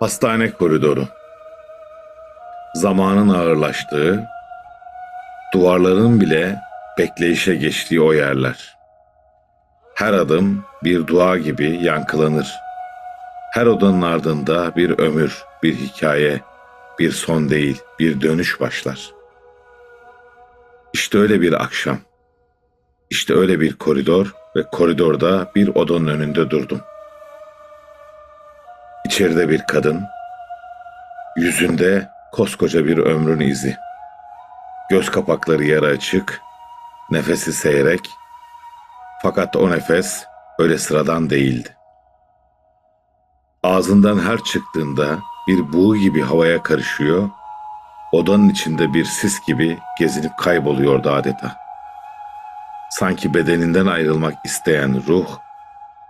Hastane koridoru. Zamanın ağırlaştığı, duvarların bile bekleyişe geçtiği o yerler. Her adım bir dua gibi yankılanır. Her odanın ardında bir ömür, bir hikaye, bir son değil, bir dönüş başlar. İşte öyle bir akşam. İşte öyle bir koridor ve koridorda bir odanın önünde durdum. İçeride bir kadın, yüzünde koskoca bir ömrün izi. Göz kapakları yarı açık, nefesi seyrek. Fakat o nefes öyle sıradan değildi. Ağzından her çıktığında bir buğu gibi havaya karışıyor, odanın içinde bir sis gibi gezinip kayboluyordu adeta. Sanki bedeninden ayrılmak isteyen ruh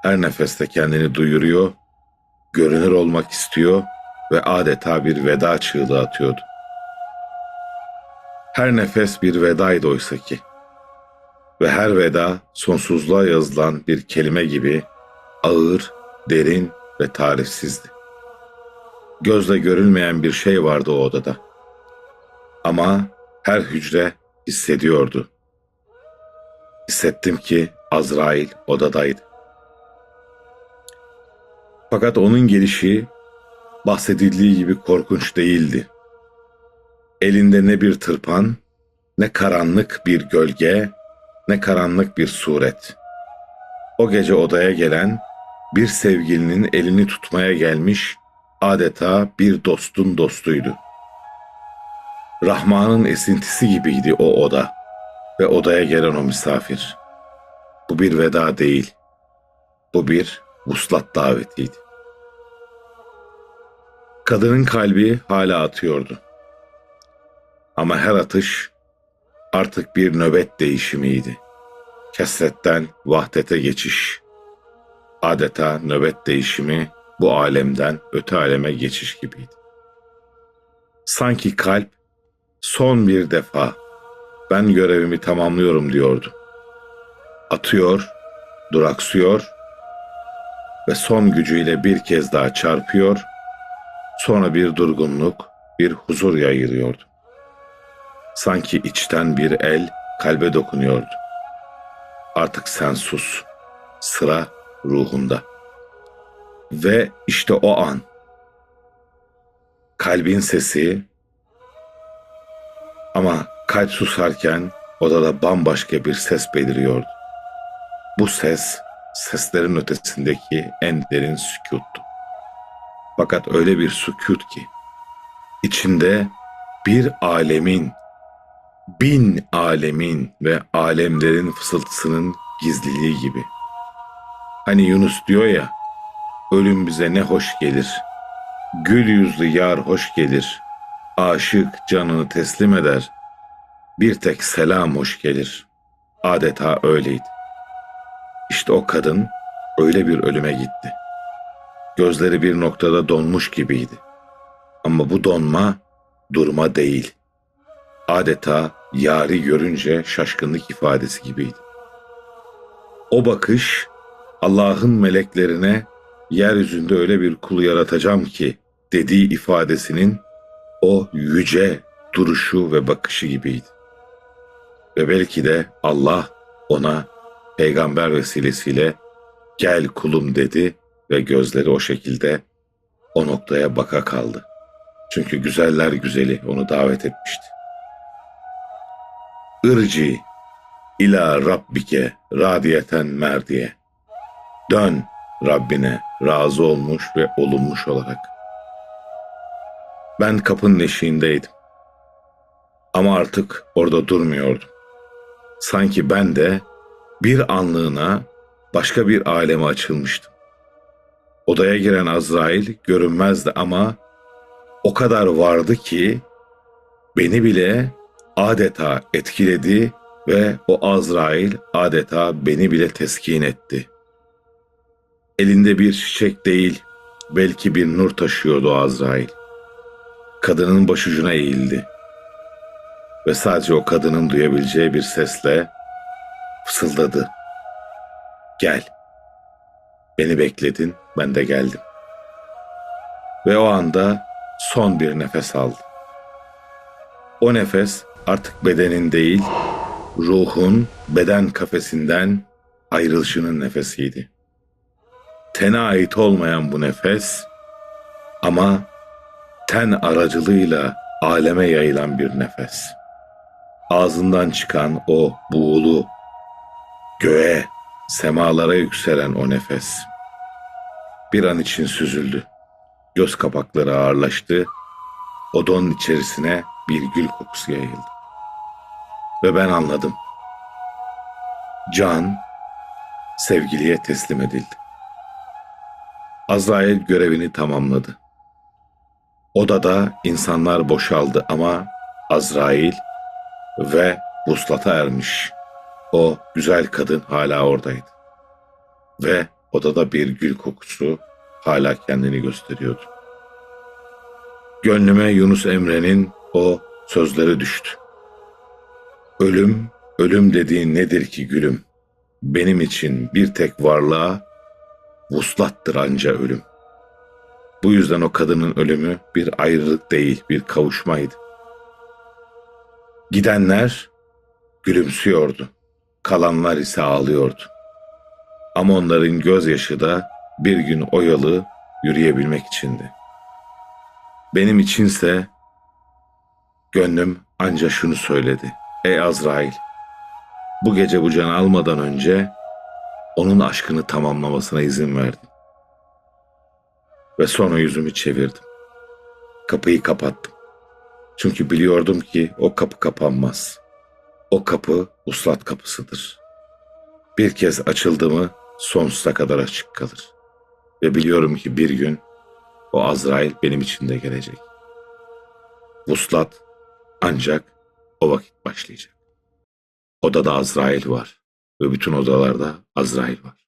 her nefeste kendini duyuruyor, görünür olmak istiyor ve adeta bir veda çığlığı atıyordu. Her nefes bir vedaydı oysa ki. Ve her veda sonsuzluğa yazılan bir kelime gibi ağır, derin ve tarifsizdi. Gözle görülmeyen bir şey vardı o odada. Ama her hücre hissediyordu. Hissettim ki Azrail odadaydı. Fakat onun gelişi bahsedildiği gibi korkunç değildi. Elinde ne bir tırpan, ne karanlık bir gölge, ne karanlık bir suret. O gece odaya gelen bir sevgilinin elini tutmaya gelmiş adeta bir dostun dostuydu. Rahman'ın esintisi gibiydi o oda ve odaya gelen o misafir. Bu bir veda değil, bu bir vuslat davetiydi. Kadının kalbi hala atıyordu. Ama her atış artık bir nöbet değişimiydi. Kesretten vahdete geçiş. Adeta nöbet değişimi bu alemden öte aleme geçiş gibiydi. Sanki kalp son bir defa ben görevimi tamamlıyorum diyordu. Atıyor, duraksıyor ve son gücüyle bir kez daha çarpıyor, sonra bir durgunluk, bir huzur yayılıyordu. Sanki içten bir el kalbe dokunuyordu. Artık sen sus, sıra ruhunda. Ve işte o an, kalbin sesi ama kalp susarken odada bambaşka bir ses beliriyordu. Bu ses, seslerin ötesindeki en derin sükuttu. Fakat öyle bir sükut ki, içinde bir alemin, bin alemin ve alemlerin fısıltısının gizliliği gibi. Hani Yunus diyor ya, ölüm bize ne hoş gelir. Gül yüzlü yar hoş gelir. Aşık canını teslim eder. Bir tek selam hoş gelir. Adeta öyleydi. İşte o kadın öyle bir ölüme gitti. Gözleri bir noktada donmuş gibiydi. Ama bu donma durma değil. Adeta yari görünce şaşkınlık ifadesi gibiydi. O bakış Allah'ın meleklerine yeryüzünde öyle bir kul yaratacağım ki dediği ifadesinin o yüce duruşu ve bakışı gibiydi. Ve belki de Allah ona peygamber vesilesiyle gel kulum dedi ve gözleri o şekilde o noktaya baka kaldı. Çünkü güzeller güzeli onu davet etmişti. Irci ila rabbike radiyeten merdiye. Dön Rabbine razı olmuş ve olunmuş olarak. Ben kapının eşiğindeydim. Ama artık orada durmuyordum. Sanki ben de bir anlığına başka bir aleme açılmıştım. Odaya giren Azrail görünmezdi ama o kadar vardı ki beni bile adeta etkiledi ve o Azrail adeta beni bile teskin etti. Elinde bir çiçek değil, belki bir nur taşıyordu Azrail. Kadının başucuna eğildi. Ve sadece o kadının duyabileceği bir sesle fısıldadı. Gel. Beni bekledin, ben de geldim. Ve o anda son bir nefes aldı. O nefes artık bedenin değil, ruhun beden kafesinden ayrılışının nefesiydi. Tene ait olmayan bu nefes ama ten aracılığıyla aleme yayılan bir nefes. Ağzından çıkan o buğulu, göğe, semalara yükselen o nefes. Bir an için süzüldü. Göz kapakları ağırlaştı. Odanın içerisine bir gül kokusu yayıldı. Ve ben anladım. Can sevgiliye teslim edildi. Azrail görevini tamamladı. Odada insanlar boşaldı ama Azrail ve vuslata ermiş. O güzel kadın hala oradaydı. Ve odada bir gül kokusu hala kendini gösteriyordu. Gönlüme Yunus Emre'nin o sözleri düştü. Ölüm, ölüm dediğin nedir ki gülüm? Benim için bir tek varlığa vuslattır anca ölüm. Bu yüzden o kadının ölümü bir ayrılık değil, bir kavuşmaydı. Gidenler gülümsüyordu, kalanlar ise ağlıyordu. Ama onların gözyaşı da bir gün oyalı yürüyebilmek içindi. Benim içinse gönlüm anca şunu söyledi. Ey Azrail, bu gece bu canı almadan önce onun aşkını tamamlamasına izin verdim. Ve sonra yüzümü çevirdim. Kapıyı kapattım. Çünkü biliyordum ki o kapı kapanmaz. O kapı uslat kapısıdır. Bir kez açıldı mı sonsuza kadar açık kalır. Ve biliyorum ki bir gün o Azrail benim için de gelecek. Vuslat ancak o vakit başlayacak. Odada Azrail var ve bütün odalarda Azrail var.